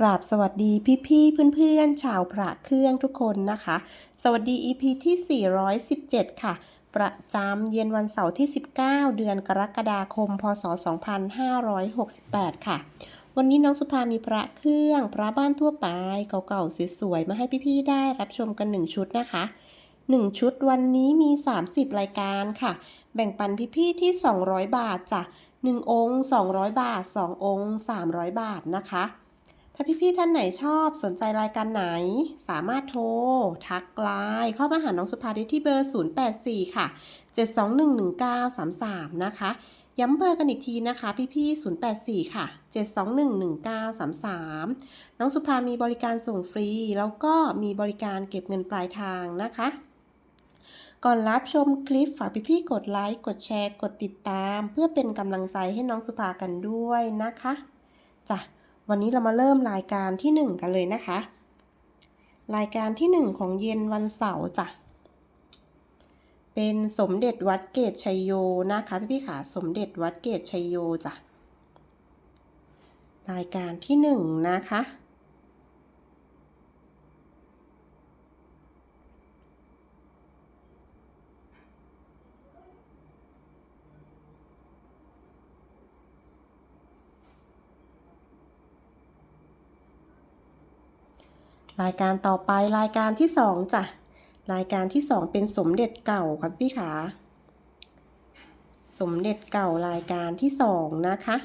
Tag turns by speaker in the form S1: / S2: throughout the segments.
S1: กราบสวัสดีพี่ๆเพื่อนๆ ชาวพระเครื่องทุกคนนะคะ สวัสดี EP ที่ 417 ค่ะ ประจำเย็นวันเสาร์ที่ 19 เดือนกรกฎาคม พศ 2568 ค่ะ วันนี้น้องสุภามีพระเครื่อง พระบ้านทั่วไป เก่าๆ สวยๆ มาให้พี่ๆ ได้รับชมกัน 1 ชุดนะคะ 1 ชุดวันนี้มี 30 รายการค่ะ แบ่งปันพี่ๆ ที่ 200 บาทจ้ะ1องค์ 200 บาท 2 องค์ 300 บาทนะคะ ถ้าพี่ๆท่านไหนชอบสนใจรายการไหน สามารถโทร ทักไลน์เข้ามาหาน้องสุภาได้ที่เบอร์ 084 ค่ะ 7211933 นะคะ ย้ำเบอร์กันอีกทีนะคะ พี่ๆ084 ค่ะ 7211933 น้องสุภามีบริการส่งฟรี แล้วก็มีบริการเก็บเงินปลายทางนะคะก่อนรับชมคลิปฝากพี่ๆกดไลค์ กดแชร์ กดติดตาม เพื่อเป็นกำลังใจให้น้องสุภากันด้วยนะคะจ้ะ วันนี้เรามาเริ่มรายการที่ 1 กันเลยนะคะ รายการที่ 1 ของเย็นวันเสาร์จ้ะ เป็นสมเด็จวัดเกตชัยโยนะคะพี่พี่ขาสมเด็จวัดเกตชัยโยจ้ะ รายการที่ 1 นะคะ รายการต่อไปรายการที่สองจ้ะ รายการที่สองเป็นสมเด็จเก่าครับพี่ขา สมเด็จเก่ารายการที่สองนะคะ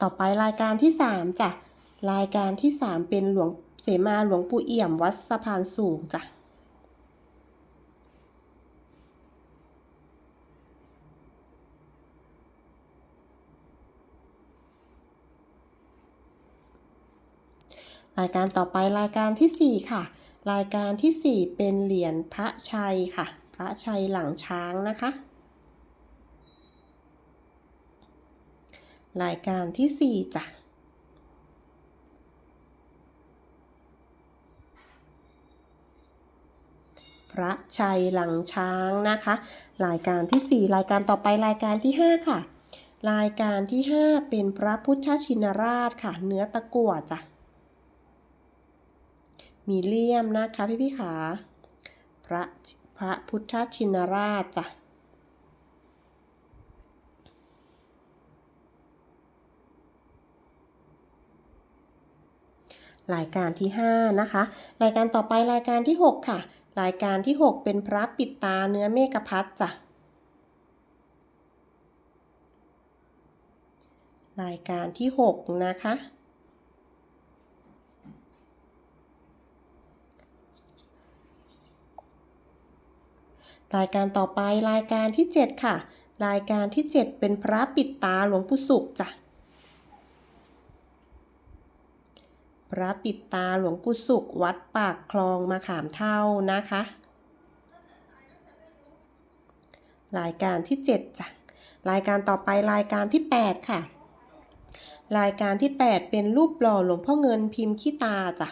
S1: ต่อไปรายการที่สามจ้ะ รายการที่สามเป็นหลวง เสมาหลวงปู่เอี่ยมวัดสะพานสูงจ้ะรายการต่อไปรายการที่สี่ค่ะ รายการที่สี่เป็นเหรียญพระชัยค่ะ พระชัยหลังช้างนะคะ รายการที่สี่จ้ะ พ ระชัยหลังช้างนะคะ รายการที่ 4 รายการต่อไปรายการที่ 5 ค่ะ รายการที่ 5 เป็นพระพุทธชินราชค่ะ เนื้อตะกั่วจ้ะมีเลี่ยมนะคะพี่พี่ขาพระพระพุทธชินราชจ้ะรายการที่ 5 นะคะ รายการต่อไปรายการที่ 6 ค่ะ รายการที่ 6 เป็นพระปิดตาเนื้อเมฆพัดจ้ะ รายการที่ 6 นะคะ รายการต่อไปรายการที่ 7 ค่ะ รายการที่ 7 เป็นพระปิดตาหลวงปู่สุขจ้ะ พระปิดตาหลวงปู่สุข วัดปากคลองมาขามเท่านะคะ รายการที่ 7จ้ะรายการต่อไปรายการที่ 8 ค่ะ รายการที่ 8 เป็นรูปหล่อหลวงพ่อเงินพิมพ์ขี้ตาจ้ะ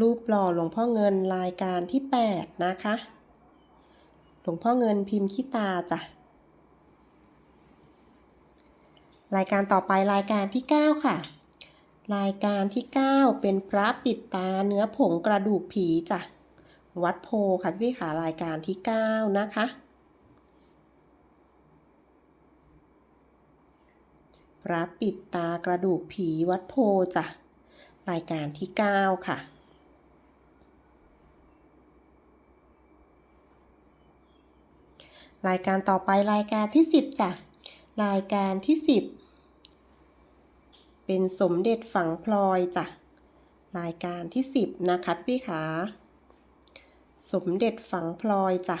S1: รูปหล่อหลวงพ่อเงินรายการที่ 8 นะคะ หลวงพ่อเงินพิมพ์ขี้ตาจ้ะ รายการต่อไปรายการที่ 9 ค่ะ รายการที่ 9 เป็นพระปิดตาเนื้อผงกระดูกผีจ้ะ วัดโพค่ะพี่ขารายการที่ 9 นะคะ พระปิดตากระดูกผีวัดโพจ้ะ รายการที่ 9 ค่ะ รายการต่อไปรายการที่ 10จ้ะรายการที่ 10 เป็นสมเด็จฝังพลอยจ้ะรายการที่ 10 นะคะพี่ขาสมเด็จฝังพลอยจ้ะ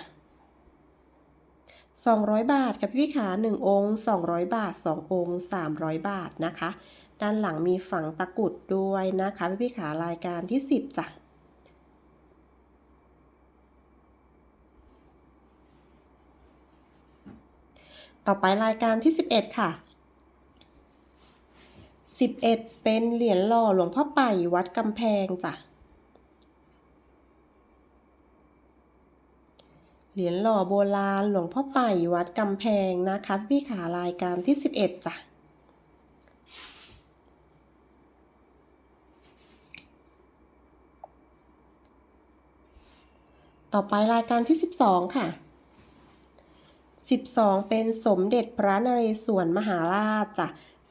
S1: 200 บาทกับพี่ขา1องค์ 200 บาท 2 องค์ 300 บาทนะคะ ด้านหลังมีฝังตะกุดด้วยนะคะพี่พี่ขา รายการที่ 10จ้ะ ต่อไปรายการที่ 11 ค่ะ 11 เป็นเหรียญหล่อหลวงพ่อไป่วัดกำแพงจ้ะ เหรียญหล่อโบราณหลวงพ่อไป่วัดกำแพงนะคะพี่ขารายการที่ 11 จ้ะต่อไปรายการที่ 12 ค่ะ 12 เป็นสมเด็จพระนเรศวรมหาราชจ้ะ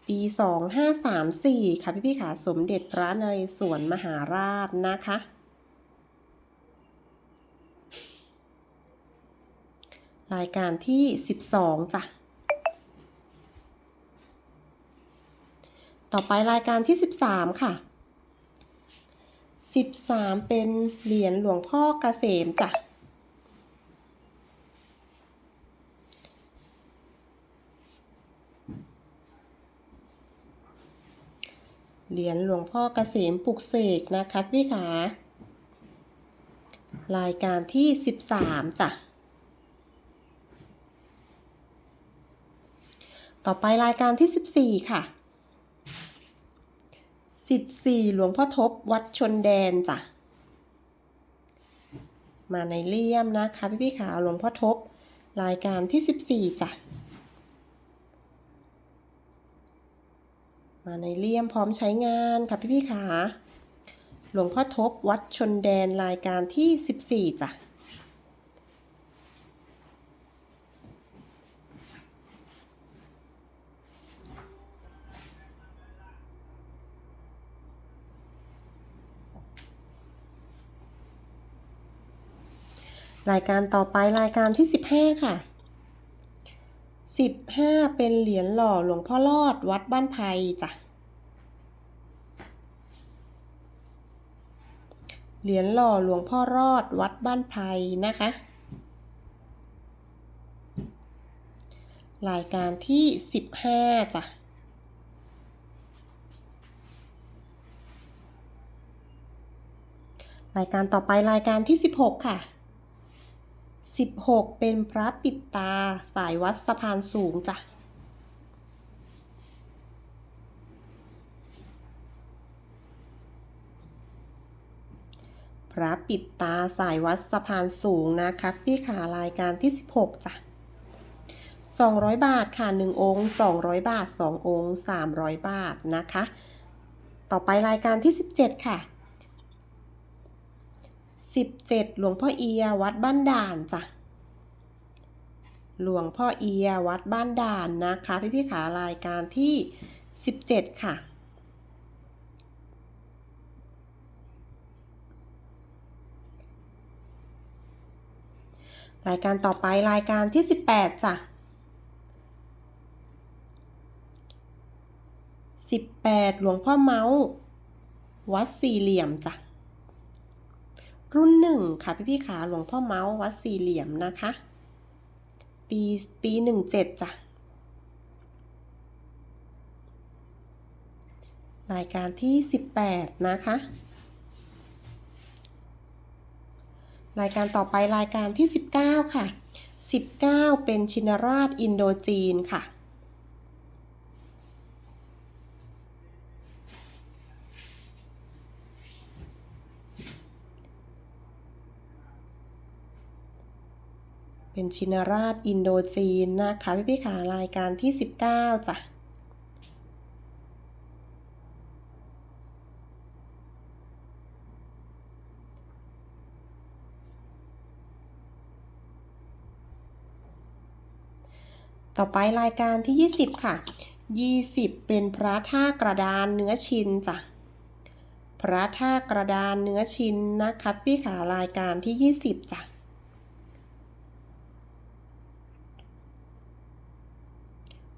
S1: ปี 2534 ค่ะพี่พี่ๆค่ะสมเด็จพระนเรศวรมหาราชนะคะ รายการที่ 12 จ้ะต่อไปรายการที่ 13 ค่ะ 13 เป็นเหรียญหลวงพ่อเกษมจ้ะ เหรียญหลวงพ่อเกษมปลุกเสกนะคะพี่ขารายการที่ 13จ้ะ ต่อไปรายการที่ 14 ค่ะ 14 หลวงพ่อทบวัดชนแดนจ้ะ มาในเลี่ยมนะคะพี่พี่ขาหลวงพ่อทบ รายการที่ 14 จ้ะ มาในเลี่ยมพร้อมใช้งานค่ะพี่พี่ๆขาหลวงพ่อทบวัดชนแดนรายการที่ 14 จ้ะ รายการต่อไปรายการที่ 15 ค่ะ 15 เป็นเหรียญหล่อหลวงพ่อรอดวัดบ้านไผ่จ้ะ เหรียญหล่อหลวงพ่อรอดวัดบ้านไผ่นะคะ รายการที่ 15 จ้ะรายการต่อไปรายการที่ 16 ค่ะ 16 เป็นพระปิดตาสายวัดสะพานสูงจ้ะพระปิดตาสายวัดสะพานสูงนะคะพี่ขารายการที่ 16จ้ะ200 บาทค่ะ 1 องค์ 200 บาท 2 องค์ 300 บาทนะคะ ต่อไปรายการที่ 17 ค่ะ 17 หลวงพ่อเอียวัดบ้านด่านจ้ะ หลวงพ่อเอียวัดบ้านด่านนะคะ พี่พี่ขารายการที่ 17 ค่ะรายการต่อไปรายการที่ 18จ้ะ18 หลวงพ่อเมาส์วัดสี่เหลี่ยมจ้ะ รุ่นหนึ่งค่ะพี่พี่ๆขาหลวงพ่อเมาส์วัดสี่เหลี่ยมนะคะ ปีปีหนึ่งเจ็ดจ้ะรายการที่สิบแปดนะคะ รายการต่อไปรายการที่สิบเก้าค่ะสิบเก้าเป็นชินราชอินโดจีนค่ะ เป็นชินราชอินโดจีนนะคะ พี่พี่ขารายการที่ 19จ้ะต่อไปรายการที่ 20 ค่ะ 20 เป็นพระท่ากระดานเนื้อชินจ้ะ พระท่ากระดานเนื้อชินนะคะพี่ขารายการที่ 20จ้ะ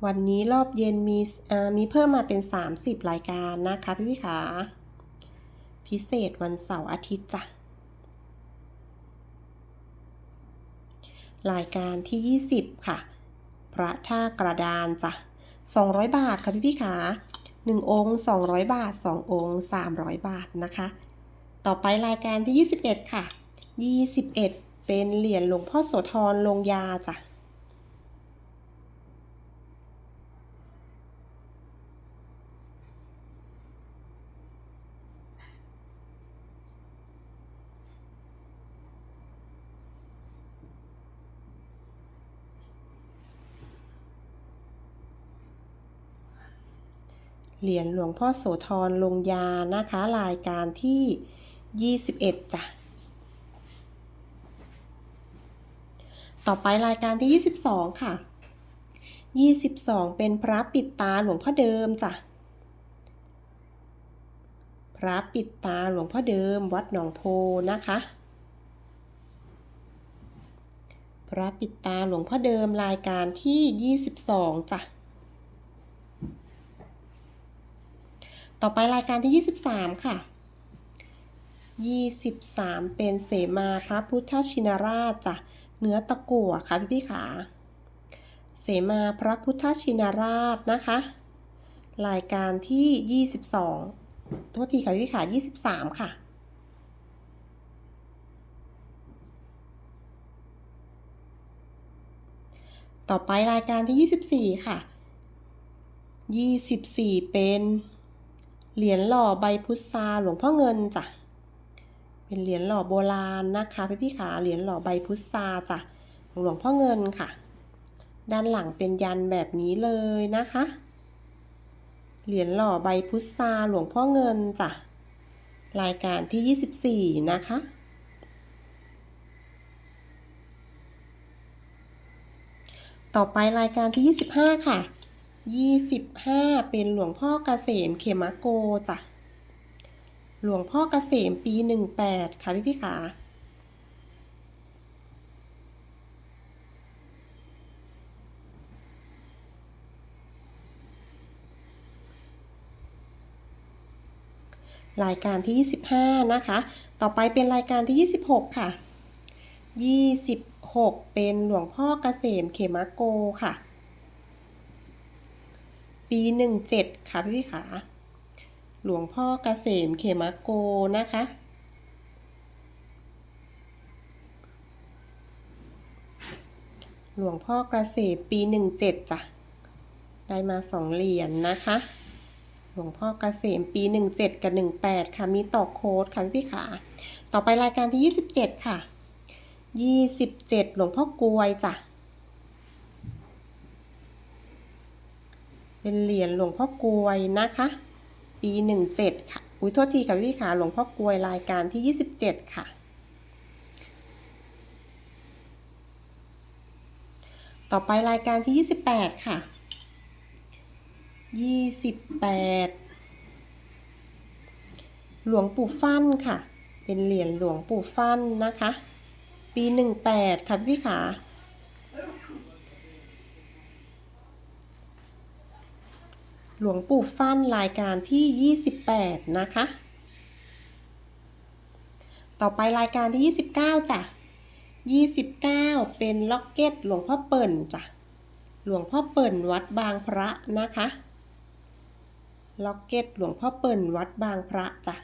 S1: วันนี้รอบเย็นมีมีเพิ่มมาเป็น 30 รายการนะคะพี่พี่ขาพิเศษวันเสาร์อาทิตย์จ้ะรายการที่ 20 ค่ะ พระท่ากระดานจ้ะ200 บาทค่ะพี่พี่ขา1องค์ 200 บาท 2 องค์ 300 บาทนะคะ ต่อไปรายการที่ 21 ค่ะ 21 เป็นเหรียญหลวงพ่อโสธรลงยาจ้ะ เหรียญหลวงพ่อโสธรลงยานะคะ รายการที่ 21จ้ะต่อไปรายการที่ 22 ค่ะ 22 เป็นพระปิดตาหลวงพ่อเดิมจ้ะ พระปิดตาหลวงพ่อเดิมวัดหนองโพนะคะ พระปิดตาหลวงพ่อเดิมรายการที่ 22 จ้ะ ต่อไปรายการที่ 23 ค่ะ 23 เป็นเสมาพระพุทธชินราชจ้ะเนื้อตะกั่วค่ะพี่พี่ขา เสมาพระพุทธชินราชนะคะ รายการที่ 22โทษทีค่ะพี่พี่ขา 23 ค่ะต่อไปรายการที่ 24 ค่ะ 24 เป็น เหรียญหล่อใบพุทราหลวงพ่อเงินจ้ะ เป็นเหรียญหล่อโบราณนะคะ พี่พี่ขาเหรียญหล่อใบพุทราจ้ะของหลวงพ่อเงินค่ะ ด้านหลังเป็นยันแบบนี้เลยนะคะ เหรียญหล่อใบพุทราหลวงพ่อเงินจ้ะ รายการที่ 24 นะคะต่อไปรายการที่ 25 ค่ะ 25 เป็นหลวงพ่อเกษมเขมโกจ้ะ หลวงพ่อเกษมปี 18 ค่ะพี่พี่ขารายการที่ 25 นะคะ ต่อไปเป็นรายการที่ 26 ค่ะ 26 เป็นหลวงพ่อเกษมเขมโกค่ะ ปี 17 ค่ะพี่พี่ขาหลวงพ่อเกษมเขมโกนะคะหลวงพ่อเกษมปี 17จ้ะ ได้มาสองเหรียญนนะคะ หลวงพ่อเกษมปี 17 กับ 18 ค่ะ มีต่อโค้ดค่ะพี่พี่ขา ต่อไปรายการที่ 27 ค่ะ 27 หลวงพ่อกลวยจ้ะ เป็นเหรียญหลวงพ่อกลวยนะคะ ปี 17 ค่ะ อุ้ยโทษทีค่ะพี่ขาหลวงพ่อกลวยรายการที่ 27 ค่ะต่อไปรายการที่ 28 ค่ะ 28 หลวงปู่ฟั่นค่ะ เป็นเหรียญหลวงปู่ฟั่นนะคะ ปี 18 ค่ะพี่ขา หลวงปู่ฟั่นรายการที่ 28 นะคะ ต่อไปรายการที่ 29จ้ะ29 เป็นล็อกเก็ตหลวงพ่อเปิ่นจ้ะ หลวงพ่อเปิ่นวัดบางพระนะคะ ล็อกเก็ตหลวงพ่อเปิ่นวัดบางพระจ้ะ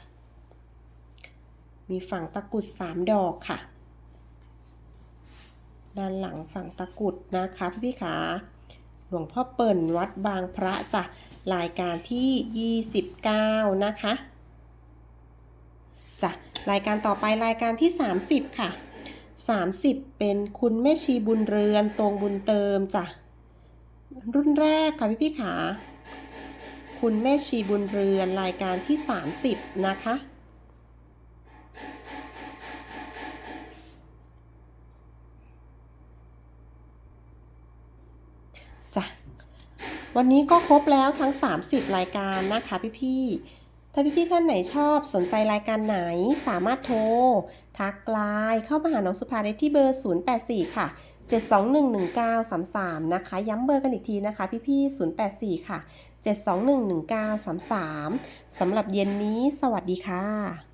S1: มีฝั่งตะกุด3ดอกค่ะ ด้านหลังฝั่งตะกุดนะคะพี่ขา หลวงพ่อเปิ่นวัดบางพระจ้ะรายการที่ 29 นะคะจ้ะรายการต่อไปรายการที่ 30 ค่ะ 30 เป็นคุณแม่ชีบุญเรือนตรงบุญเติมจ้ะรุ่นแรกค่ะพี่พี่ขา คุณแม่ชีบุญเรือนรายการที่ 30 นะคะ จ้ะวันนี้ก็ครบแล้วทั้ง 30 รายการนะคะพี่ๆถ้าพี่ๆท่านไหนชอบสนใจรายการไหนสามารถโทร ทักไลน์เข้ามาหาน้องสุภาได้ที่เบอร์ 084 ค่ะ 7211933 นะคะ ย้ำเบอร์กันอีกทีนะคะพี่ๆ084 ค่ะ 7211933 สำหรับเย็นนี้สวัสดีค่ะ